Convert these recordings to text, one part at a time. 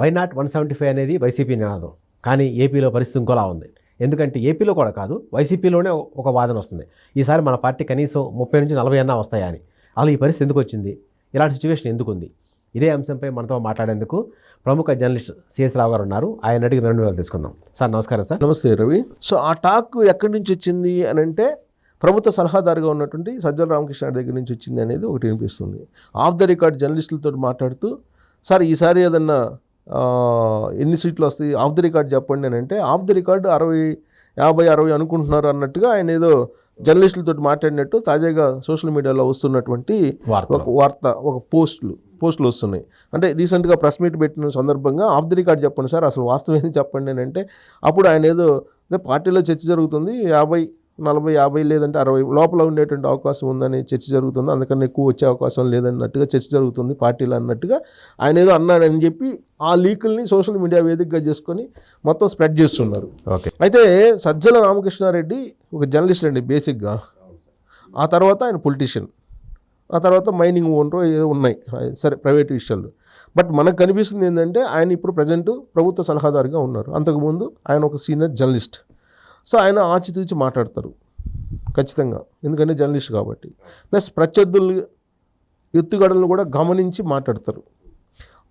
Why not one seventy five అనేది YCP నినాదం కానీ ఏపీలో పరిస్థితి ఇంకోలా ఉంది. ఎందుకంటే ఏపీలో కూడా కాదు వైసీపీలోనే ఒక వాదన వస్తుంది. ఈసారి మన పార్టీ కనీసం ముప్పై నుంచి నలభై అన్నా వస్తాయా అని. అసలు ఈ పరిస్థితి ఎందుకు వచ్చింది? ఇలాంటి సిచ్యువేషన్ ఎందుకు ఉంది ఇదే అంశంపై మనతో మాట్లాడేందుకు ప్రముఖ జర్నలిస్ట్ సిఎస్ రావు గారు ఉన్నారు. ఆయన అడిగి రెండు వేలు తీసుకుందాం సార్ నమస్కారం సార్. నమస్తే రవి. సో ఆ టాక్ ఎక్కడి నుంచి వచ్చింది అని అంటే ప్రభుత్వ సలహాదారుగా ఉన్నటువంటి సజ్జల రామకృష్ణ దగ్గర నుంచి వచ్చింది అనేది ఒకటి వినిపిస్తుంది. ఆఫ్ ద రికార్డ్ జర్నలిస్టులతో మాట్లాడుతూ సార్ ఈసారి ఏదన్నా ఎన్ని సీట్లు వస్తాయి? ఆఫ్ ద రికార్డ్ చెప్పండి అని అంటే ఆఫ్ ద రికార్డ్ అరవై యాభై అరవై అనుకుంటున్నారు అన్నట్టుగా ఆయన ఏదో జర్నలిస్టులతో మాట్లాడినట్టు తాజాగా సోషల్ మీడియాలో వస్తున్నటువంటి ఒక వార్త ఒక పోస్టులు పోస్టులు వస్తున్నాయి. అంటే రీసెంట్గా ప్రెస్ మీట్ పెట్టిన సందర్భంగా ఆఫ్ ది రికార్డ్ చెప్పండి సార్ అసలు వాస్తవం ఏంది చెప్పండి అని అంటే అప్పుడు ఆయన ఏదో అదే పార్టీలో చర్చ జరుగుతుంది యాభై నలభై యాభై లేదంటే అరవై లోపల ఉండేటువంటి అవకాశం ఉందని చర్చ జరుగుతుంది. అందుకని ఎక్కువ వచ్చే అవకాశం లేదన్నట్టుగా చర్చ జరుగుతుంది పార్టీలో అన్నట్టుగా. ఆయన ఏదో అన్నాడని చెప్పి ఆ లీకుల్ని సోషల్ మీడియా వేదికగా చేసుకొని మొత్తం స్ప్రెడ్ చేస్తున్నారు. ఓకే. అయితే సజ్జల రామకృష్ణారెడ్డి ఒక జర్నలిస్ట్ అండి బేసిక్గా. ఆ తర్వాత ఆయన పొలిటీషియన్. ఆ తర్వాత మైనింగ్ ఓనర్ ఏదో ఉన్నాయి. సరే ప్రైవేట్ విషయాలు. బట్ మనకు కనిపిస్తుంది ఏంటంటే ఆయన ఇప్పుడు ప్రజెంట్ ప్రభుత్వ సలహాదారుగా ఉన్నారు. అంతకుముందు ఆయన ఒక సీనియర్ జర్నలిస్ట్. సో ఆయన ఆచితూచి మాట్లాడతారు. ఖచ్చితంగా. ఎందుకంటే జర్నలిస్ట్ కాబట్టి. ప్లస్ ప్రత్యర్థులు ఎత్తుగడలను కూడా గమనించి మాట్లాడతారు.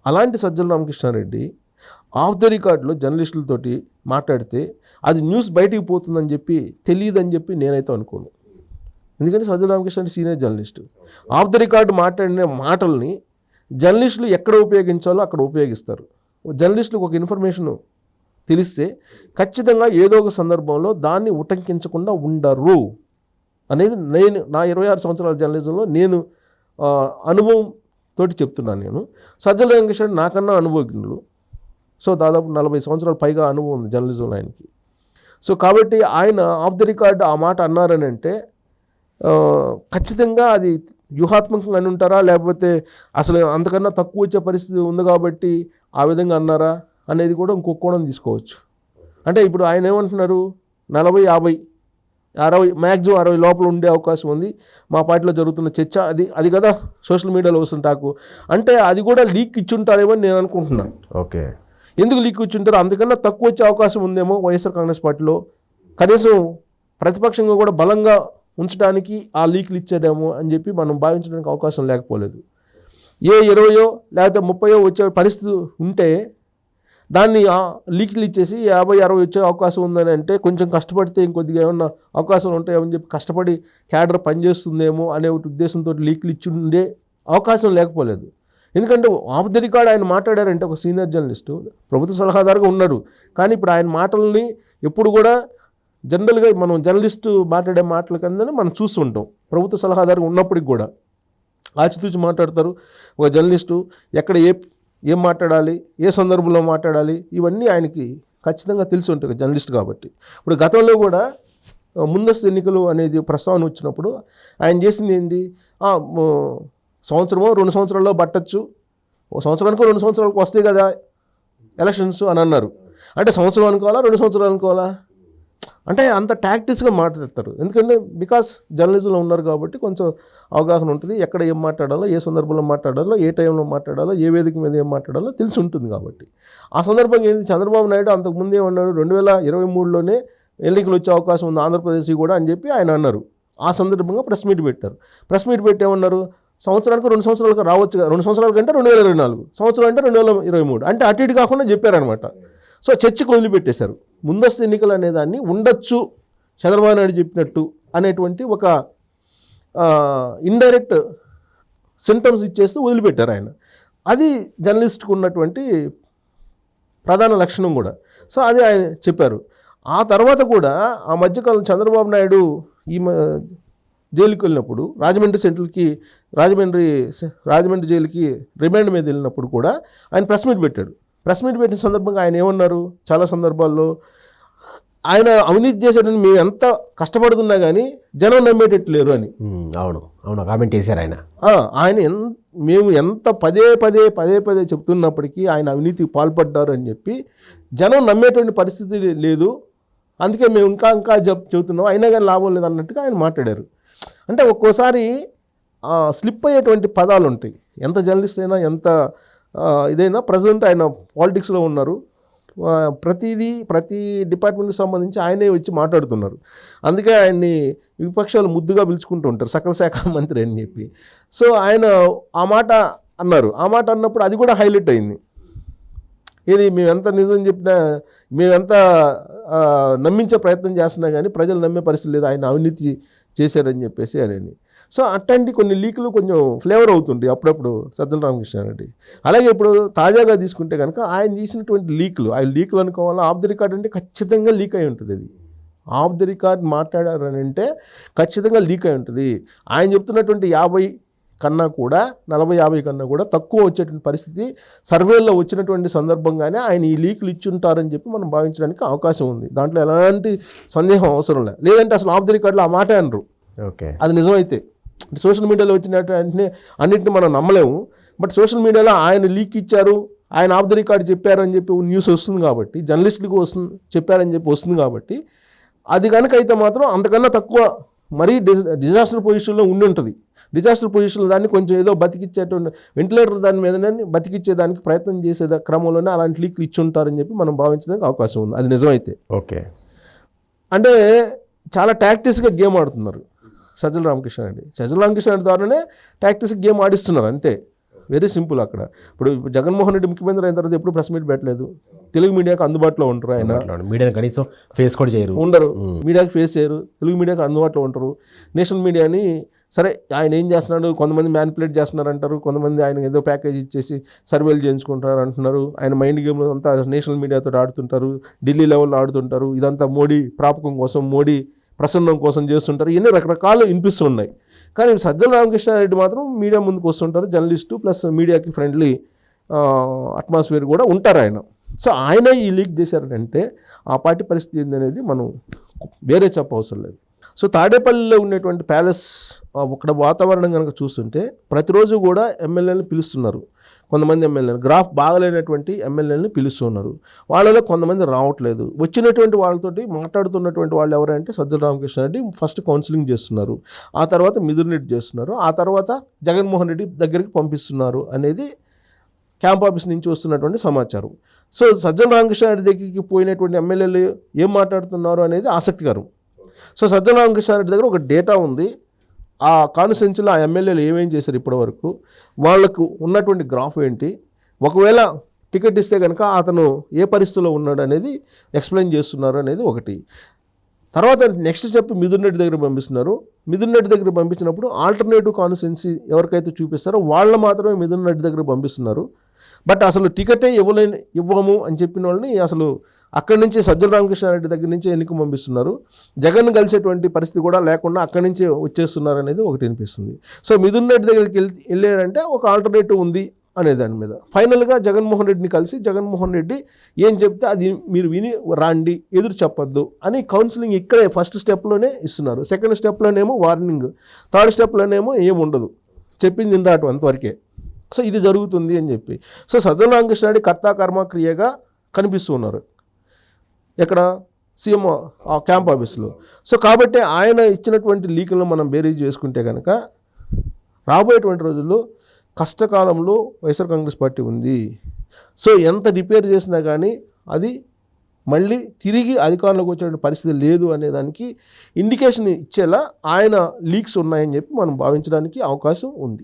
అలాంటి సజ్జల రామకృష్ణారెడ్డి ఆఫ్ ద రికార్డులో జర్నలిస్టులతోటి మాట్లాడితే అది న్యూస్ బయటికి పోతుందని చెప్పి తెలియదని చెప్పి నేనైతే అనుకోను. ఎందుకంటే Sajjala Ramakrishna senior journalist. Off the record మాట్లాడిన మాటల్ని జర్నలిస్టులు ఎక్కడ ఉపయోగించాలో అక్కడ ఉపయోగిస్తారు. జర్నలిస్టులకు ఒక ఇన్ఫర్మేషన్ తెలిస్తే ఖచ్చితంగా ఏదో ఒక సందర్భంలో దాన్ని ఉటంకించకుండా ఉండరు అనేది నేను నా ఇరవై ఆరు సంవత్సరాల జర్నలిజంలో నేను అనుభవం తోటి చెప్తున్నాను నేను. సజ్జల వెంకటేశ్వర నాకన్నా అనుభవజ్ఞులు సో దాదాపు నలభై సంవత్సరాల పైగా అనుభవం ఉంది జర్నలిజంలో ఆయనకి సో కాబట్టి ఆయన ఆఫ్ ద రికార్డ్ ఆ మాట అన్నారని అంటే ఖచ్చితంగా అది వ్యూహాత్మకంగా అని ఉంటారా? లేకపోతే అసలు అంతకన్నా తక్కువ వచ్చే పరిస్థితి ఉంది కాబట్టి ఆ విధంగా అన్నారా? అనేది కూడా ఇంకొక కోణం తీసుకోవచ్చు. అంటే ఇప్పుడు ఆయన ఏమంటున్నారు? నలభై యాభై అరవై మ్యాక్సిమం అరవై లోపల ఉండే అవకాశం ఉంది. మా పార్టీలో జరుగుతున్న చర్చ అది అది కదా సోషల్ మీడియాలో వస్తుంది టాకు. అంటే అది కూడా లీక్ ఇచ్చుంటారేమో నేను అనుకుంటున్నాను ఓకే. ఎందుకు లీక్ ఇచ్చుంటారు అందుకన్నా తక్కువ వచ్చే అవకాశం ఉందేమో వైఎస్ఆర్ కాంగ్రెస్ పార్టీలో. కనీసం ప్రతిపక్షంగా కూడా బలంగా ఉంచడానికి ఆ లీక్లు ఇచ్చాడేమో అని చెప్పి మనం భావించడానికి అవకాశం లేకపోలేదు. ఏ ఇరవయో లేకపోతే ముప్పయో వచ్చే పరిస్థితి ఉంటే దాన్ని ఆ లీక్లు ఇచ్చేసి యాభై అరవై వచ్చే అవకాశం ఉందని అంటే కొంచెం కష్టపడితే ఇంకొద్దిగా ఏమన్నా అవకాశాలు ఉంటాయేమని చెప్పి కష్టపడి క్యాడర్ పనిచేస్తుందేమో అనే ఒకటి ఉద్దేశంతో లీక్లు ఇచ్చి ఉండే అవకాశం లేకపోలేదు. ఎందుకంటే ఆఫ్ ది రికార్డ్ ఆయన మాట్లాడారంటే ఒక సీనియర్ జర్నలిస్టు ప్రభుత్వ సలహాదారుగా ఉన్నారు కానీ ఇప్పుడు ఆయన మాటల్ని ఎప్పుడు కూడా జనరల్గా మనం జర్నలిస్టు మాట్లాడే మాటల కిందనే మనం చూస్తుంటాం. ప్రభుత్వ సలహాదారుగా ఉన్నప్పటికి కూడా ఆచితూచి మాట్లాడతారు. ఒక జర్నలిస్టు ఎక్కడ ఏ ఏం మాట్లాడాలి? ఏ సందర్భంలో మాట్లాడాలి? ఇవన్నీ ఆయనకి ఖచ్చితంగా తెలిసి ఉంటుంది జర్నలిస్ట్ కాబట్టి. ఇప్పుడు గతంలో కూడా ముందస్తు ఎన్నికలు అనేది ప్రస్తావన వచ్చినప్పుడు ఆయన చేసింది ఏంది? సంవత్సరమో రెండు సంవత్సరాల్లో పట్టచ్చు. ఒక సంవత్సరానికో రెండు సంవత్సరాలకు వస్తాయి కదా ఎలక్షన్స్ అని అన్నారు. అంటే సంవత్సరం అనుకోవాలా రెండు సంవత్సరాలు అనుకోవాలా? అంటే అంత టాక్టిక్స్గా మాట్లాడతారు ఎందుకంటే బికాస్ జర్నలిజంలో ఉన్నారు కాబట్టి కొంచెం అవగాహన ఉంటుంది. ఎక్కడ ఏం మాట్లాడాలో ఏ సందర్భంలో మాట్లాడాలో ఏ టైంలో మాట్లాడాలో ఏ వేదిక మీద ఏం మాట్లాడాలో తెలిసి ఉంటుంది కాబట్టి. ఆ సందర్భంగా ఏంది? చంద్రబాబు నాయుడు అంతకుముందు ఏమన్నాడు? రెండు వేల ఇరవై మూడులోనే ఎన్నికలు వచ్చే అవకాశం ఉంది ఆంధ్రప్రదేశ్ కూడా అని చెప్పి ఆయన అన్నారు. ఆ సందర్భంగా ప్రెస్ మీట్ పెట్టారు. ప్రెస్ మీట్ పెట్టేమన్నారు సంవత్సరానికి రెండు సంవత్సరాలకు రావచ్చు రెండు సంవత్సరాల కంటే రెండు వేల ఇరవై నాలుగు. సంవత్సరం అంటే రెండు వేల ఇరవై మూడు. అంటే అటు ఇటు కాకుండా చెప్పారనమాట సో చర్చకు వదిలిపెట్టేశారు. ముందస్తు ఎన్నికలు అనేదాన్ని ఉండొచ్చు చంద్రబాబు నాయుడు చెప్పినట్టు అనేటువంటి ఒక ఇండైరెక్ట్ సింటమ్స్ ఇచ్చేస్తూ వదిలిపెట్టారు ఆయన. అది జర్నలిస్ట్కు ఉన్నటువంటి ప్రధాన లక్షణం కూడా. సో అది ఆయన చెప్పారు. ఆ తర్వాత కూడా ఆ మధ్యకాలం చంద్రబాబు నాయుడు ఈ మ- జైలుకి వెళ్ళినప్పుడు రాజమండ్రి సెంట్రల్కి రాజమండ్రి రాజమండ్రి జైలుకి రిమాండ్ మీద వెళ్ళినప్పుడు కూడా ఆయన ప్రెస్ మీట్ పెట్టాడు. ప్రెస్ మీట్ పెట్టిన సందర్భంగా ఆయన ఏమన్నారు? చాలా సందర్భాల్లో ఆయన అవినీతి చేశాడని మేము ఎంత కష్టపడుతున్నా కానీ జనం నమ్మేటట్టు లేరు అని అవును. అవును కామెంట్ చేశారు ఆయన. ఆయన మేము ఎంత పదే పదే పదే పదే చెప్తున్నప్పటికీ ఆయన అవినీతికి పాల్పడ్డారు అని చెప్పి జనం నమ్మేటువంటి పరిస్థితి లేదు. అందుకే మేము ఇంకా ఇంకా చెప్ చెబుతున్నాం. అయినా కానీ లాభం లేదు అన్నట్టుగా ఆయన మాట్లాడారు. అంటే ఒక్కోసారి స్లిప్ అయ్యేటువంటి పదాలు ఉంటాయి ఎంత జర్నలిస్ట్ అయినా ఎంత ఇదైనా ప్రజెంట్ ఆయన పాలిటిక్స్లో ఉన్నారు. ప్రతిదీ ప్రతి డిపార్ట్మెంట్కి సంబంధించి ఆయనే వచ్చి మాట్లాడుతున్నారు. అందుకే ఆయన్ని విపక్షాలు ముద్దుగా పిలుచుకుంటూ ఉంటారు సకల శాఖ మంత్రి అని చెప్పి. సో ఆయన ఆ మాట అన్నారు. ఆ మాట అన్నప్పుడు అది కూడా హైలైట్ అయింది. ఇది మేము ఎంత నిజం చెప్పినా మేము ఎంత నమ్మించే ప్రయత్నం చేస్తున్నా కానీ ప్రజలు నమ్మే పరిస్థితి లేదు. ఆయన అవినీతి చేశారని చెప్పేసి అని సో అట్లాంటి కొన్ని లీకులు కొంచెం ఫ్లేవర్ అవుతుంటాయి అప్పుడప్పుడు సజ్జల రామకృష్ణారెడ్డి. అలాగే ఇప్పుడు తాజాగా తీసుకుంటే కనుక ఆయన చేసినటువంటి లీకులు ఆ లీకులు అనుకోవాలా ఆఫ్ ది రికార్డ్ అంటే ఖచ్చితంగా లీక్ అయి ఉంటుంది అది. ఆఫ్ ది రికార్డ్ మాట్లాడారని అంటే ఖచ్చితంగా లీక్ అయి ఉంటుంది. ఆయన చెప్తున్నటువంటి యాభై కన్నా కూడా నలభై యాభై కన్నా కూడా తక్కువ వచ్చేటువంటి పరిస్థితి సర్వేల్లో వచ్చినటువంటి సందర్భంగానే ఆయన ఈ లీకులు ఇచ్చుంటారని చెప్పి మనం భావించడానికి అవకాశం ఉంది. దాంట్లో ఎలాంటి సందేహం అవసరం లేదు. లేదంటే అసలు ఆఫ్ ది రికార్డులో ఆ మాట అనరు. ఓకే. అది నిజమైతే. సోషల్ మీడియాలో వచ్చినట్టు వెంటనే అన్నింటిని మనం నమ్మలేము. బట్ సోషల్ మీడియాలో ఆయన లీక్ ఇచ్చారు ఆయన ఆఫ్ ది రికార్డ్ చెప్పారు అని చెప్పి న్యూస్ వస్తుంది కాబట్టి జర్నలిస్టులకు వస్తుంది చెప్పారని చెప్పి వస్తుంది కాబట్టి అది కనుక అయితే మాత్రం అంతకన్నా తక్కువ మరీ డిజ డిజాస్టర్ పొజిషన్లో ఉండి ఉంటుంది. డిజాస్టర్ పొజిషన్లో దాన్ని కొంచెం ఏదో బతికిచ్చేటువంటి వెంటిలేటర్ దాని మీదనే బతికిచ్చేదానికి ప్రయత్నం చేసే క్రమంలోనే అలాంటి లీక్లు ఇచ్చి ఉంటారని చెప్పి మనం భావించడానికి అవకాశం ఉంది. అది నిజమైతే. ఓకే. అంటే చాలా టాక్టిక్స్గా గేమ్ ఆడుతున్నారు. సజ్జల రామకృష్ణ రెడ్డి. సజ్జల రామకృష్ణ రెడ్డి ద్వారానే టాక్టిక్స్ గేమ్ ఆడిస్తున్నారు అంతే. వెరీ సింపుల్ అక్కడ. ఇప్పుడు జగన్మోహన్ రెడ్డి ముఖ్యమంత్రి అయిన తర్వాత ఎప్పుడు ప్రెస్ మీట్ పెట్టలేదు. తెలుగు మీడియాకి అందుబాటులో ఉంటారు ఆయన. మీడియాని కనీసం ఫేస్ కూడా చేయరు. ఉండరు. మీడియాకి ఫేస్ చేయరు. తెలుగు మీడియాకి అందుబాటులో ఉంటారు. నేషనల్ మీడియాని సరే ఆయన ఏం చేస్తున్నాడు? కొంతమంది మ్యానిపులేట్ చేస్తున్నారు అంటారు కొంతమంది ఆయన ఏదో ప్యాకేజ్ ఇచ్చేసి సర్వేలు చేయించుకుంటారు అంటున్నారు. ఆయన మైండ్ గేమ్ అంతా నేషనల్ మీడియాతో ఆడుతుంటారు. ఢిల్లీ లెవెల్లో ఆడుతుంటారు. ఇదంతా మోడీ ప్రాపకం కోసం మోడీ ప్రసన్నం కోసం చేస్తుంటారు. ఇవన్నీ రకరకాలు వినిపిస్తున్నాయి కానీ సజ్జల రామకృష్ణారెడ్డి మాత్రం మీడియా ముందుకు వస్తుంటారు. జర్నలిస్టు ప్లస్ మీడియాకి ఫ్రెండ్లీ అట్మాస్ఫియర్ కూడా ఉంటారు ఆయన. సో ఆయన ఈ లీక్ చేశారంటే ఆ పార్టీ పరిస్థితి ఏందనేది మనం వేరే చెప్పవసరం లేదు. సో తాడేపల్లిలో ఉండేటువంటి ప్యాలెస్ అక్కడ వాతావరణం కనుక చూస్తుంటే ప్రతిరోజు కూడా ఎమ్మెల్యేలను పిలుస్తున్నారు. కొంతమంది ఎమ్మెల్యేలు గ్రాఫ్ బాగలేనటువంటి ఎమ్మెల్యేలను పిలుస్తున్నారు. వాళ్ళలో కొంతమంది రావట్లేదు. వచ్చినటువంటి వాళ్ళతోటి మాట్లాడుతున్నటువంటి వాళ్ళు ఎవరంటే సజ్జల రామకృష్ణారెడ్డి ఫస్ట్ కౌన్సిలింగ్ చేస్తున్నారు. ఆ తర్వాత మిథున్ రెడ్డి చేస్తున్నారు. ఆ తర్వాత జగన్మోహన్ రెడ్డి దగ్గరికి పంపిస్తున్నారు అనేది క్యాంప్ ఆఫీస్ నుంచి వస్తున్నటువంటి సమాచారం. సో సజ్జల రామకృష్ణారెడ్డి దగ్గరికి పోయినటువంటి ఎమ్మెల్యేలు ఏం మాట్లాడుతున్నారు అనేది ఆసక్తికరం. సో సజ్జల రామకృష్ణారెడ్డి దగ్గర ఒక డేటా ఉంది. ఆ కాన్స్టిట్యున్సీలో ఆ ఎమ్మెల్యేలు ఏమేం చేశారు ఇప్పటివరకు? వాళ్ళకు ఉన్నటువంటి గ్రాఫ్ ఏంటి? ఒకవేళ టికెట్ ఇస్తే కనుక అతను ఏ పరిస్థితిలో ఉన్నాడు అనేది ఎక్స్ప్లెయిన్ చేస్తున్నారు అనేది ఒకటి. తర్వాత నెక్స్ట్ స్టెప్ మిథున్ రెడ్డి దగ్గర పంపిస్తున్నారు. మిథున్ రెడ్డి దగ్గర పంపించినప్పుడు ఆల్టర్నేటివ్ కాన్స్టిట్యున్సీ ఎవరికైతే చూపిస్తారో వాళ్ళు మాత్రమే మిథున్ రెడ్డి దగ్గర పంపిస్తున్నారు. బట్ అసలు టికెటే ఇవ్వలేని ఇవ్వము అని చెప్పిన వాళ్ళని అసలు అక్కడి నుంచి సజ్జల రామకృష్ణారెడ్డి దగ్గర నుంచి ఎన్నిక పంపిస్తున్నారు. జగన్ కలిసేటువంటి పరిస్థితి కూడా లేకుండా అక్కడి నుంచే వచ్చేస్తున్నారు అనేది ఒకటి అనిపిస్తుంది సో మిథున్ రెడ్డి దగ్గరికి వెళ్ళారంటే ఒక ఆల్టర్నేటివ్ ఉంది అనే దాని మీద. ఫైనల్గా జగన్మోహన్ రెడ్డిని కలిసి జగన్మోహన్ రెడ్డి ఏం చెప్తే అది మీరు విని రాండి ఎదురు చెప్పొద్దు అని కౌన్సిలింగ్ ఇక్కడే ఫస్ట్ స్టెప్లోనే ఇస్తున్నారు. సెకండ్ స్టెప్లోనేమో వార్నింగ్ థర్డ్ స్టెప్లోనేమో ఏముండదు చెప్పింది ఇందాటు అంతవరకే. సో ఇది జరుగుతుంది అని చెప్పి. సో సజ్జల రామకృష్ణారెడ్డి కర్త కర్మ క్రియగా కనిపిస్తూ ఉన్నారు. ఎక్కడ? సీఎం ఆ క్యాంప్ ఆఫీస్లో. సో కాబట్టి ఆయన ఇచ్చినటువంటి లీకులను మనం బేరీజ్ చేసుకుంటే కనుక రాబోయేటువంటి రోజుల్లో కష్టకాలంలో వైఎస్ఆర్ కాంగ్రెస్ పార్టీ ఉంది. సో ఎంత రిపేర్ చేసినా కానీ అది మళ్ళీ తిరిగి అధికారంలోకి వచ్చే పరిస్థితి లేదు అనేదానికి ఇండికేషన్ ఇచ్చేలా ఆయన లీక్స్ ఉన్నాయని చెప్పి మనం భావించడానికి అవకాశం ఉంది.